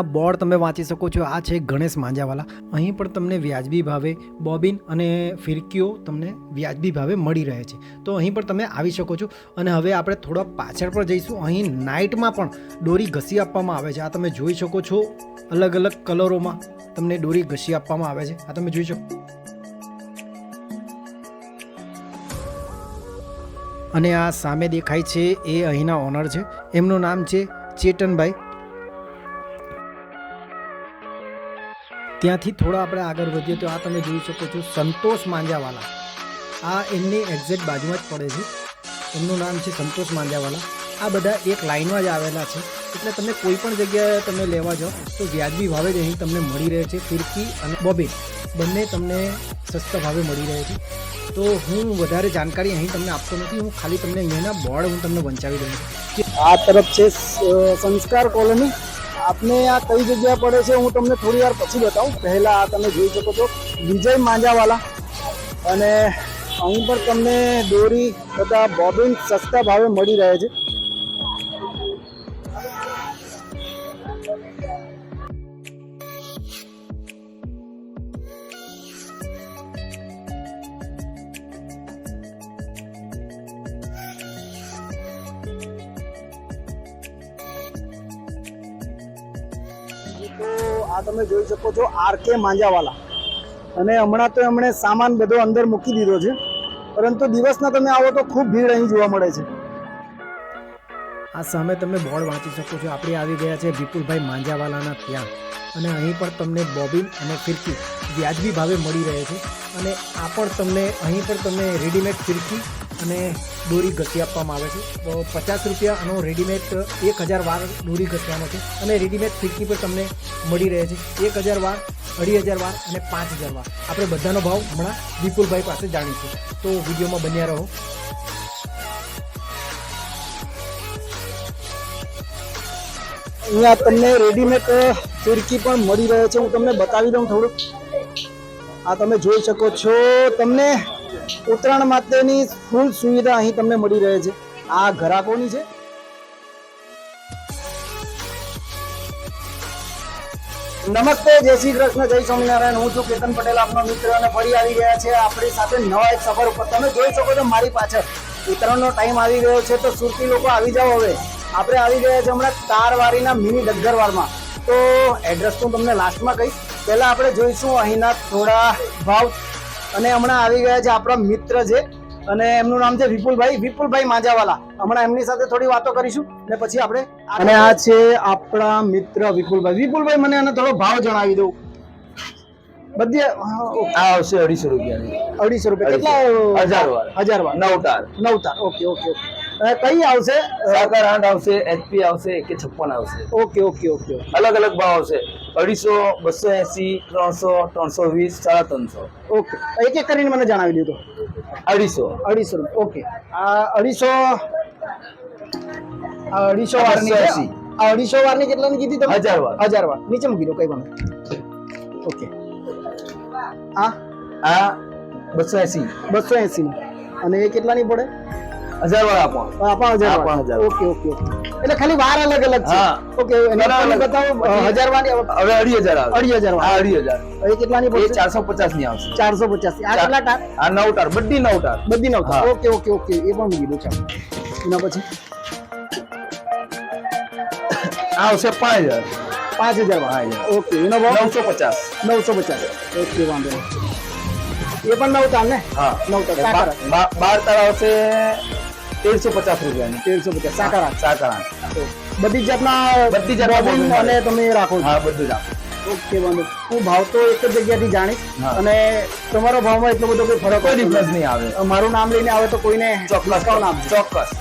આ બોર્ડ તમે વાંચી શકો છો. આ છે ગણેશ માંજાવાલા. અહીં પણ તમને વ્યાજબી ભાવે બોબિન અને ફિરકીઓ તમને વ્યાજબી ભાવે મળી રહે છે. તો અહીં પણ તમે આવી શકો છો. અને હવે આપણે થોડા પાછળ પર જઈશું. અહીં નાઇટમાં પણ દોરી ઘસી આપવામાં આવે છે. આ તમે જોઈ શકો છો અલગ અલગ કલરોમાં તમને દોરી ઘસી આપવામાં આવે છે. આ તમે જોઈ શકો અને આ સામે દેખાય છે એ અહીંના ઓનર છે. એમનું નામ છે ચેતનભાઈ. ત્યાંથી થોડા આપણે આગળ વધીએ તો આ તમે જોઈ શકો છો સંતોષ માંજાવાલા. આ એમની એક્ઝેક્ટ બાજુમાં જ પડે છે. એમનું નામ છે સંતોષ માંજાવાલા. આ બધા એક લાઇનમાં જ આવેલા છે. એટલે તમે કોઈ પણ જગ્યાએ તમે લેવા જાઓ તો વ્યાજબી ભાવે જ અહીં તમને મળી રહે છે ફિરકી અને બબે. બંને તમને સસ્તા ભાવે મળી રહે છે. તો હું વધારે જાણકારી અહીં તમને આપતો નથી. હું ખાલી તમને અહીંયાના બોર્ડ હું તમને વંચાવી દઉં છું. આ તરફ છે સંસ્કાર કોલોની. આપને આ કઈ જગ્યા પડે છે હું તમને થોડી વાર પછી બતાવું. પહેલા આ તમે જોઈ શકો છો. વિજય માંજાવાલા. અને અહીં પણ તમને દોરી તથા બોબિન સસ્તા ભાવે મળી રહે છે. તો આ તમે જોઈ શકો છો આર કે માંજાવાલા. અને હમણાં તો એમણે સામાન બધો અંદર મૂકી દીધો છે. પરંતુ દિવસના તમે આવો તો ખૂબ ભીડ અહીં જોવા મળે છે. આ સામે તમે બોર્ડ વાંચી શકો છો. આપણે આવી ગયા છે વિપુલભાઈ માંજાવાલાના ત્યાં. અને અહીં પણ તમને બોબિન અને ફિરકી વ્યાજબી ભાવે મળી રહે છે. અને આ પણ તમને, અહીં પણ તમને રેડીમેડ ફિરકી અને દોરી ઘસી આપવામાં આવે છે. તો પચાસ રૂપિયા આનો રેડીમેડ એક હજાર વાર દોરી ઘસવાનો છે. અને રેડીમેડ ફિરકી પણ તમને મળી રહે છે. એક હજાર વાર અઢી હજાર વાર અને પાંચ હજાર વાર આપણે બધાનો ભાવ હમણાં વિપુલભાઈ પાસે જાણીશું. તો વિડીયોમાં બન્યા રહો. અહીંયા તમને રેડીમેડ ફિરકી પણ મળી રહે છે. હું તમને બતાવી દઉં થોડુંક. આ તમે જોઈ શકો છો. તમને ઉત્તરાયણ માટેની ફૂલ સુવિધા અહીં તમને મળી રહે છે. આ ઘરાકોની છે. નમસ્તે, જય શ્રી કૃષ્ણ, જય સ્વામિનારાયણ. હું છું કેતન પટેલ, આપનો મિત્ર અને ફરી આવી ગયા છે આપણી સાથે નવા એક સફર ઉપર. તમે જોઈ શકો છો મારી પાછળ. ઉત્તરાયણનો ટાઈમ આવી ગયો છે તો સુરતી લોકો આવી જાઓ હવે. આપણે આવી ગયા છે હમણાં તારવારીના મિની ડગ્ગરવારમાં તો એડ્રેસ હું તમને લાસ્ટમાં કહીશ. પહેલાં આપણે જોઈશું અહીંના થોડા ભાવ અને હમણાં આવી ગયા છે આપણા મિત્ર છે અને એમનું નામ છે વિપુલભાઈ વિપુલભાઈ માંજાવાલા. હમણાં એમની સાથે થોડી વાતો કરીશું ને પછી આપણે અને આ છે આપણા મિત્ર વિપુલભાઈ. વિપુલભાઈ મને આનો થોડો ભાવ જણાવી દઉં બધી આ આવશે અઢીસો રૂપિયા અઢીસો રૂપિયા. કેટલા હજાર વાર. હજાર વાર નવ તાર નવ તાર ઓકે ઓકે ઓકે. કઈ આવશે? સાકર આઠ આવશે એચપી આવશે કે છપ્પન આવશે? ઓકે ઓકે ઓકે અલગ અલગ ભાવ આવશે. અઢીસો બસો એસી ત્રણસો ત્રણસો વીસ સાડા ત્રણસો. ઓકે. એક એક કરીને મને જણાવી દીધો અઢીસો. અઢીસો ઓકે. આ અઢીસો અઢીસો વારની એસી આ અઢીસો વારની કેટલાની કીધી તમે? હજાર વાર. હજાર વાર. નીચે મૂકી દો કઈ પણ ઓકે. આ? આ બસો એસી. બસો એસી. અને એ કેટલાની પડે? હજાર વાર આપો આ પણ હજાર આ વાર પણ હજાર. ઓકે ઓકે ઓકે એટલે ખાલી વાર અલગ અલગ છે. હા. ઓકે એની અલગ આપણને અલગ. બતાવો અ, હજાર વારની હવે અઢી હજાર આવે. અઢી હજાર વાર. આ અઢી હજાર. એ કેટલાની એ પડશે? ચારસો પચાસની આવશે. ચારસો પચાસ આ કેટલા ટાર? આ નવ તાર બધી નવ તાર બધી નવ હા. Okay okay okay. એ પણ મૂકી દો ચાલો. એના પછી? આ આવશે પાંચ હજાર. પાંચ હજાર વાર ઓકે એનો ભાવ? નવસો પચાસ. નવસો પચાસ. ઓકે વાંધો નહીં. એ પણ નવ તાર ને? હા. નવ તાર બા- સાકર બા- બાર તાર આવશે તેરસો પચાસ રૂપિયાની. તેરસો પચાસ. સાકર આઠ. બધી જાતના બધી જાતના અને તમે રાખો હા બધું જ આપો. ઓકે વાંધો. હું ભાવ તો એક જ જગ્યાથી જાણીશ. અને તમારો ભાવમાં એટલો બધો કોઈ ફરક કોઈ ડિફરન્સ નહીં આવે. મારું નામ લઈને આવે તો કોઈને ચોક્કસ. આપજો ચોક્કસ.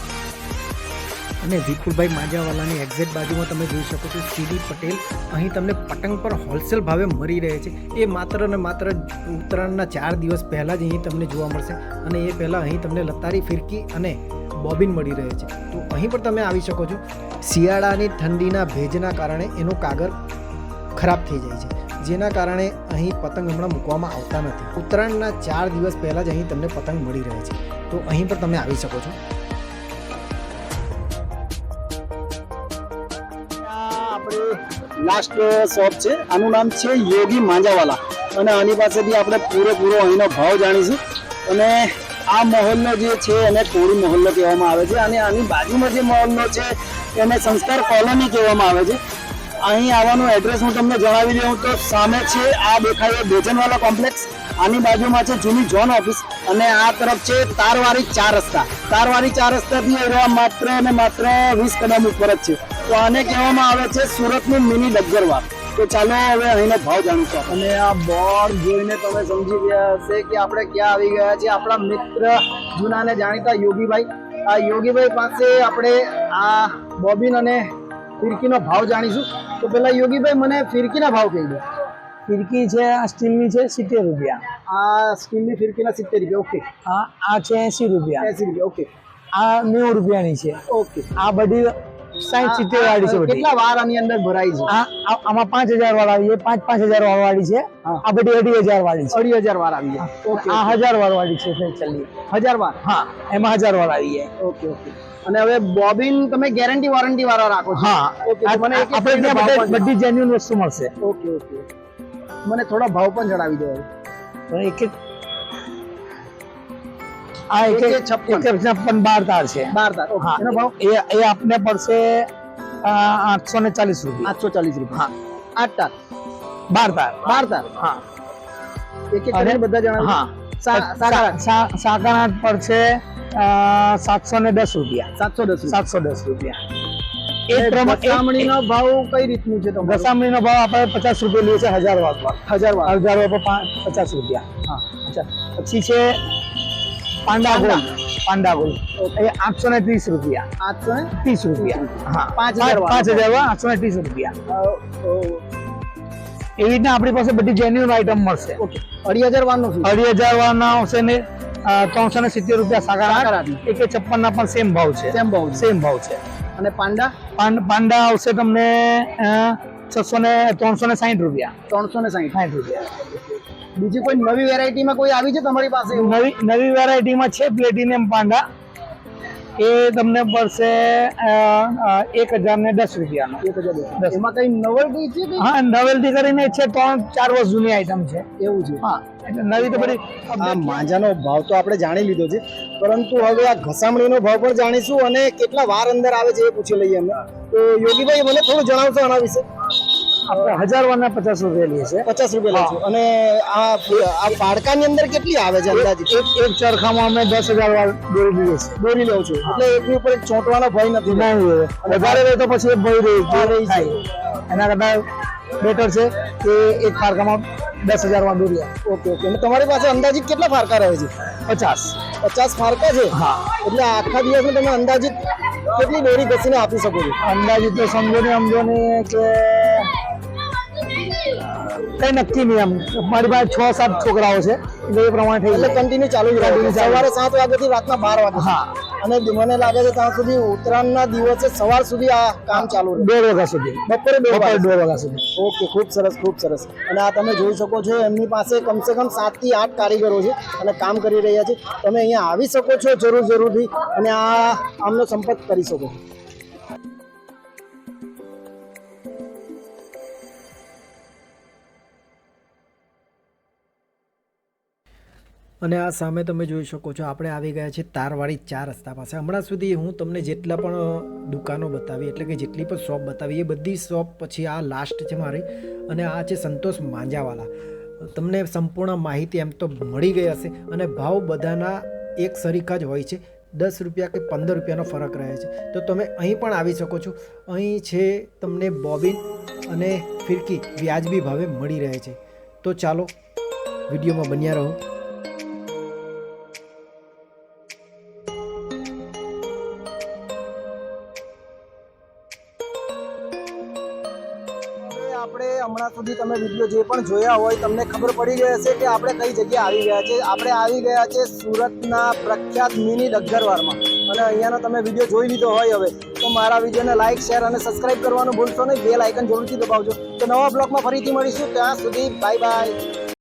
અને વિપુલભાઈ માજાવાલાની એક્ઝેક્ટ બાજુમાં તમે જોઈ શકો છો સીડી પટેલ. અહીં તમને પતંગ પર હોલસેલ ભાવે મળી રહે છે. એ માત્ર ને માત્ર ઉત્તરાયણના ચાર દિવસ પહેલાં જ અહીં તમને જોવા મળશે. અને એ પહેલાં અહીં તમને લતારી ફિરકી અને બોબિન મળી રહે છે. તો અહીં પણ તમે આવી શકો છો. શિયાળાની ઠંડીના ભેજના કારણે એનો કાગળ ખરાબ થઈ જાય છે. જેના કારણે અહીં પતંગ હમણાં મૂકવામાં આવતા નથી. ઉત્તરાયણના ચાર દિવસ પહેલાં જ અહીં તમને પતંગ મળી રહે છે. તો અહીં પણ તમે આવી શકો છો. આપણે લાસ્ટ શોપ છે. આનું નામ છે યોગી માંજાવાલા. અને આની પાસેથી આપણે પૂરેપૂરો અહીંનો ભાવ જાણીશું. અને આ મહોલ્લો જે છે એને કોળી મહોલ્લો કહેવામાં આવે છે અને આની બાજુમાં જે મહોલ્લો છે એને સંસ્કાર કોલોની કહેવામાં આવે છે. અહીં આવવાનું એડ્રેસ હું તમને જણાવી દઉં તો સામે છે, આ દેખાય એ ભોજનવાલા કોમ્પ્લેક્સ આની બાજુમાં છે જૂની ઝોન ઓફિસ અને આ તરફ છે તારવારી ચાર રસ્તા. તારવારી ચાર રસ્તાથી રહેવા માત્ર અને માત્ર વીસ કદમ ઉપર જ છે. તો આને કહેવામાં આવે છે સુરતનું મિની ડગરવા તો ચાલો હવે અહીંનો ભાવ જાણીશું અને આ બોર્ડ જોઈને તમે સમજી ગયા હશે કે આપણે ક્યાં આવી ગયા છીએ. આપણા મિત્ર જૂનાને જાણીતા યોગીભાઈ. આ યોગીભાઈ પાસે આપણે આ બોબિન અને ફિરકીનો ભાવ જાણીશું. તો પેલા યોગીભાઈ મને ફિરકીના ભાવ કહી દો. ફિરકી છે આ સ્ટીલની છે સિત્તેર રૂપિયા. આ સ્ટીલની ફિરકીના સિત્તેર રૂપિયા ઓકે. હા આ છે એસી રૂપિયા. એસી રૂપિયા ઓકે. આ નેવું રૂપિયાની છે. ઓકે. આ બધી સાઠ સિત્તેર વાળી છે કેટલા વાર આની અંદર ભરાય છે? આ આ- આમાં પાંચ હજાર વાળી છે. પાંચ પાંચ હજાર વાળી છે. આ બધી અઢી હજાર વાળી છે. અઢી હજાર વાર આવી જાય આ હજાર વાળી છે ચાલી હજાર વાર હા એમાં હજાર વાર આવી જાય. Okay okay. અને હવે બોબિન તમે ગેરંટી વોરંટી વાળા રાખો છો. હા. મને આપણે ત્યાં બધે- જેન્યુન વસ્તુ મળશે. Okay okay. મને થોડા ભાવ પણ જણાવી દો એક એક આ એક છપ્પન. બાર તાર છે. બાર તાર હા. એનો ભાવ? એ એ આપને પડશે આઠસો ને ચાલીસ રૂપિયા. આઠસો ચાલીસ રૂપિયા. આઠ તાર બાર તાર બાર તાર હા. એક એક બધા જણા હા. સાકરનાથ પર છે સાતસો ને દસ રૂપિયા. સાતસો દસ રૂપિયા. સાતસો દસ રૂપિયા. ગસામણીનો ભાવ કઈ રીતનું છે તમારું? ગસામણી નો ભાવ આપણે પચાસ રૂપિયા લઈએ છે હજાર વાગવા હજાર હજાર પચાસ રૂપિયા. હા. પછી છે પાંડા ગોલ્ડ પાંડા ગોલ્ડ એ આઠસો ને ત્રીસ રૂપિયા. આઠસો ને ત્રીસ રૂપિયા. હા. પાંચ હજાર પાંચ હજાર આઠસો ને ત્રીસ રૂપિયા. એવી રીતના આપણી પાસે બધી જેન્યુન આઈટમ મળશે. અઢી હજાર વારનો શું અઢી હજાર વાળના આવશે ને ત્રણસો ને સિત્તેર રૂપિયા સાકાર. એક છપ્પન ના પણ સેમ ભાવ છે. સેમ ભાવ છે. સેમ ભાવ છે. અને પાંડા? પાંડા આવશે તમને છસો ને ત્રણસો ને સાહીઠ રૂપિયા. ત્રણસો ને સાહીઠ. સાઠ રૂપિયા. બીજી કોઈ નવી વેરાયટીમાં કોઈ આવી છે તમારી પાસે નવી નવી વેરાયટીમાં છે પ્લેટિનિયમ પાંડા. એ તમને પડશે એક હજાર ને દસ રૂપિયાનો. એક હજાર. એમાં કઈ નવલટી છે હા નવેલથી કરીને છે ત્રણ ચાર વર્ષ જૂની આઈટમ છે. એવું છે. હા એટલે નવી તો બધી આ માંજાનો ભાવ તો આપણે જાણી લીધો છે. પરંતુ હવે આ ઘસામણીનો ભાવ પણ જાણીશું અને કેટલા વાર અંદર આવે છે એ પૂછી લઈએ અમે. તો યોગીભાઈ મને થોડું જણાવશો આના વિશે? આપણે હજાર વાના પચાસ રૂપિયા લઈએ છીએ. પચાસ રૂપિયા લઉં અને આ આ ફાડકાની અંદર કેટલી આવે છે અંદાજિત? એક એક ચરખામાં અમે દસ હજાર વાર દોરી દઈએ છીએ. દોરી લઉં છું. એટલે એકની ઉપર એક ચોંટવાનો ભય નથી. નહીં. વધારે રહે તો પછી ભય રહી રહી થાય એના કરતા બેટર છે કે એક ફારકામાં દસ હજાર વાર દોરી આવે. Okay okay. અને તમારી પાસે અંદાજિત કેટલા ફારકા રહે છે? પચાસ. પચાસ ફારકા છે? હા. એટલે આખા દિવસમાં તમે અંદાજિત કેટલી દોરી ઘસીને આપી શકો છો? અંદાજિત તો સમજો ને સમજો ને કે કઈ નક્કી નહીં એમ. મારી પાસે છ સાત છોકરાઓ છે એટલે એ પ્રમાણે થઈ એટલે કન્ટિન્યુ ચાલુ જ. સવારે સાત વાગ્યાથી રાતના બાર વાગ્યા હા. અને મને લાગે છે ત્યાં સુધી ઉત્તરાયણના દિવસે સવાર સુધી આ કામ ચાલુ રહે. દોઢ વાગ્યા સુધી. બપોરે દોઢ વાગ્યા સુધી. ઓકે ખૂબ સરસ ખૂબ સરસ. અને આ તમે જોઈ શકો છો એમની પાસે કમસે કમ સાતથી આઠ કારીગરો છે અને કામ કરી રહ્યા છે. તમે અહીંયા આવી શકો છો જરૂર જરૂરથી. અને આ આમનો સંપર્ક કરી શકો છો. અને આ સામે તમે જોઈ શકો છો, આપણે આવી ગયા છીએ તારવાળી ચાર રસ્તા પાસે. હમણાં સુધી હું તમને જેટલા પણ દુકાનો બતાવી, એટલે કે જેટલી પણ શોપ બતાવી, એ બધી શોપ પછી આ લાસ્ટ છે મારી અને આ છે સંતોષ માંજાવાલા. તમને સંપૂર્ણ માહિતી એમ તો મળી ગઈ હશે અને ભાવ બધાના એક સરીખા જ હોય છે. દસ રૂપિયા કે પંદર રૂપિયાનો ફરક રહે છે. તો તમે અહીં પણ આવી શકો છો. અહીં છે તમને બોબિન અને ફિરકી વ્યાજબી ભાવે મળી રહે છે. તો ચાલો વિડીયોમાં બન્યા રહો. આપણે હમણાં સુધી તમે વીડિયો જે પણ જોયા હોય, તમને ખબર પડી ગઈ હશે કે આપણે કઈ જગ્યાએ આવી ગયા છે. આપણે આવી ગયા છે સુરતના પ્રખ્યાત મિની ડગ્ગરવારમાં અને અહીંયાનો તમે વીડિયો જોઈ લીધો હોય હવે, તો મારા વિડીયોને લાઇક શેર અને સબસ્ક્રાઇબ કરવાનું ભૂલશો નહીં. બેલ આઇકન જરૂરથી દબાવજો. તો નવા બ્લોગમાં ફરીથી મળીશું. ત્યાં સુધી બાય બાય